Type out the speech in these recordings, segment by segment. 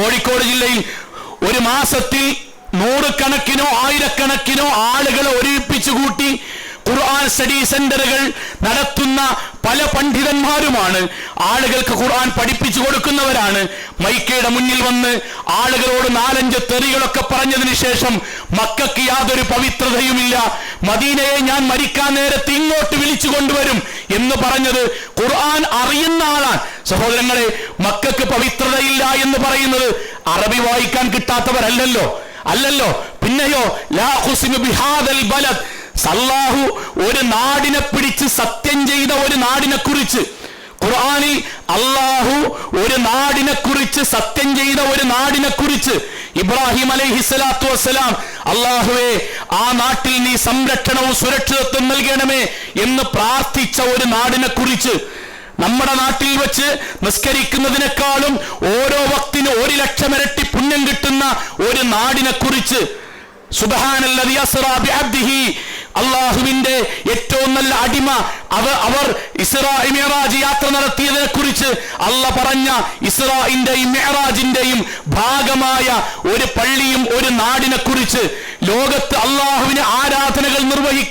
കോഴിക്കോട് ജില്ലയിൽ ഒരു മാസത്തിൽ നൂറുകണക്കിനോ ആയിരക്കണക്കിനോ ആളുകളെ ഒരുമിപ്പിച്ചു കൂട്ടി ഖുർആൻ സ്റ്റഡി സെന്ററുകൾ നടത്തുന്ന പല പണ്ഡിതന്മാരുമാണ്. ആളുകൾക്ക് ഖുർആൻ പഠിപ്പിച്ചു കൊടുക്കുന്നവരാണ്. മൈക്കയുടെ മുന്നിൽ വന്ന് ആളുകളോട് നാലഞ്ച് തെറികളൊക്കെ പറഞ്ഞതിന് ശേഷം മക്കൾക്ക് യാതൊരു പവിത്രതയുമില്ല. മദീനയെ ഞാൻ മരിക്കാൻ നേരത്തെ ഇങ്ങോട്ട് വിളിച്ചു കൊണ്ടുവരും എന്ന് പറഞ്ഞത് ഖുർആൻ അറിയുന്ന ആളാണ്. സഹോദരങ്ങളെ മക്കൾക്ക് പവിത്രതയില്ല എന്ന് പറയുന്നത് അറബി വായിക്കാൻ കിട്ടാത്തവരല്ലല്ലോ. അല്ലല്ലോ. പിന്നെയോ ലാ ഹുസ്നു ബിഹാദൽ സല്ലാഹു ഒരു നാടിനെ പിടിച്ച് സത്യം ചെയ്ത ഒരു നാടിനെ കുറിച്ച്. ഖുർആാനിൽ അള്ളാഹു ഒരു നാടിനെ കുറിച്ച് സത്യം ചെയ്ത ഒരു നാടിനെ കുറിച്ച്. ഇബ്രാഹിം അലൈഹിസ്സലാത്തു വസ്സലാം അള്ളാഹുവെ ആ നാട്ടിൽ നീ സംരക്ഷണവും സുരക്ഷിതത്വം നൽകണമേ എന്ന് പ്രാർത്ഥിച്ച ഒരു നാടിനെ കുറിച്ച്. നമ്മുടെ നാട്ടിൽ വെച്ച് നിസ്കരിക്കുന്നതിനേക്കാളും ഓരോ വക്തിന് ഒരു ലക്ഷം ഇരട്ടി പുണ്യം കിട്ടുന്ന ഒരു നാടിനെ കുറിച്ച്. സുബ്ഹാനല്ലദി അസ്റാ ബിഅബ്ദിഹി അള്ളാഹുവിന്റെ ഏറ്റവും നല്ല അടിമ അവ അവർ ഇസ്രാജ് യാത്ര നടത്തിയതിനെ കുറിച്ച് അല്ല പറഞ്ഞ ഇസ്രായിന്റെയും മെഹറാജിന്റെയും ഭാഗമായ ഒരു പള്ളിയും ഒരു നാടിനെ കുറിച്ച് ലോകത്ത് അള്ളാഹുവിന്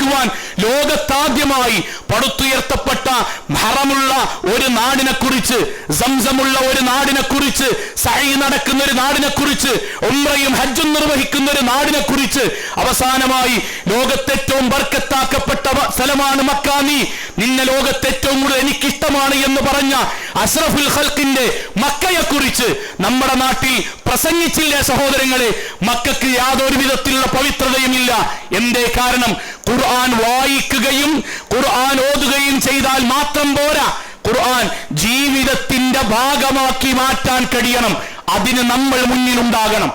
നിർവഹിക്കുവാൻ ലോകത്താദ്യമായി പടുത്തുയർത്തപ്പെട്ട ഹറമുള്ള ഒരു നാടിനെ കുറിച്ച് സംസമുള്ള ഒരു നാടിനെ കുറിച്ച് സഹി നടക്കുന്ന ഒരു നാടിനെ കുറിച്ച് ഉമ്രയും ഹജ്ജും നിർവഹിക്കുന്ന ഒരു നാടിനെ കുറിച്ച് അവസാനമായി ലോകത്തെ ഏറ്റവും സ്ഥലമാണ് മക്കാനി നിന്നെ ലോകത്ത് ഏറ്റവും കൂടുതൽ എനിക്കിഷ്ടമാണ് എന്ന് പറഞ്ഞ അഷ്റഫുൽ ഹൽക്കിന്റെ മക്കയെ കുറിച്ച് നമ്മുടെ നാട്ടിൽ പ്രസംഗിച്ചില്ല സഹോദരങ്ങളെ? മക്കൾക്ക് യാതൊരു വിധത്തിലുള്ള പവിത്രതയുമില്ല എന്തേ കാരണം? ഖുർആൻ വായിക്കുകയും ഖുർആൻ ഓതുകയും ചെയ്താൽ മാത്രം പോരാ. ഖുർആൻ ജീവിതത്തിന്റെ ഭാഗമാക്കി മാറ്റാൻ കഴിയണം. അതിന് നമ്മൾ മുന്നിലുണ്ടാകണം.